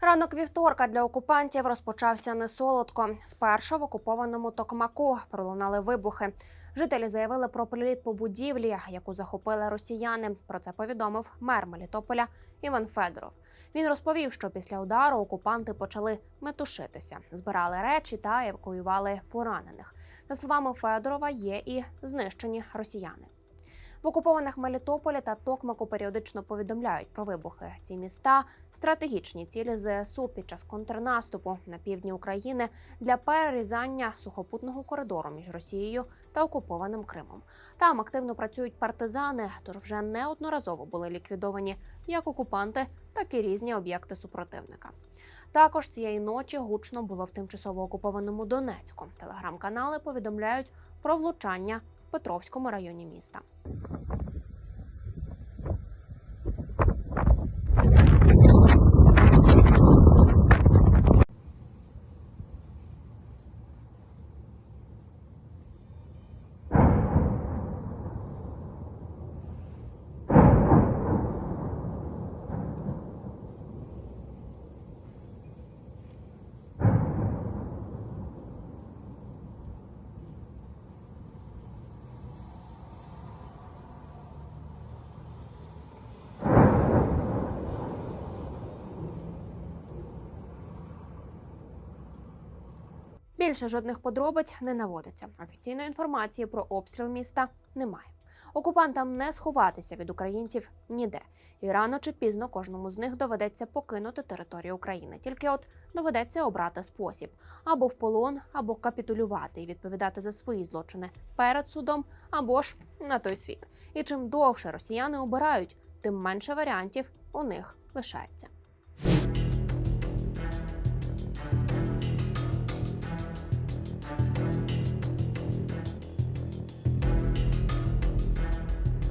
Ранок вівторка для окупантів розпочався не солодко. Спершу в окупованому Токмаку пролунали вибухи. Жителі заявили про приліт по будівлі, яку захопили росіяни. Про це повідомив мер Мелітополя Іван Федоров. Він розповів, що після удару окупанти почали метушитися, збирали речі та евакуювали поранених. За словами Федорова, є і знищені росіяни. В окупованих Мелітополі та Токмаку періодично повідомляють про вибухи. Ці міста стратегічні цілі ЗСУ під час контрнаступу на півдні України для перерізання сухопутного коридору між Росією та окупованим Кримом. Там активно працюють партизани, тож вже неодноразово були ліквідовані як окупанти, так і різні об'єкти супротивника. Також цієї ночі гучно було в тимчасово окупованому Донецьку. Телеграм-канали повідомляють про влучання Петровському районі міста. Більше жодних подробиць не наводиться. Офіційної інформації про обстріл міста немає. Окупантам не сховатися від українців ніде, і рано чи пізно кожному з них доведеться покинути територію України. Тільки от доведеться обрати спосіб або в полон, або капітулювати і відповідати за свої злочини перед судом, або ж на той світ. І чим довше росіяни обирають, тим менше варіантів у них лишається.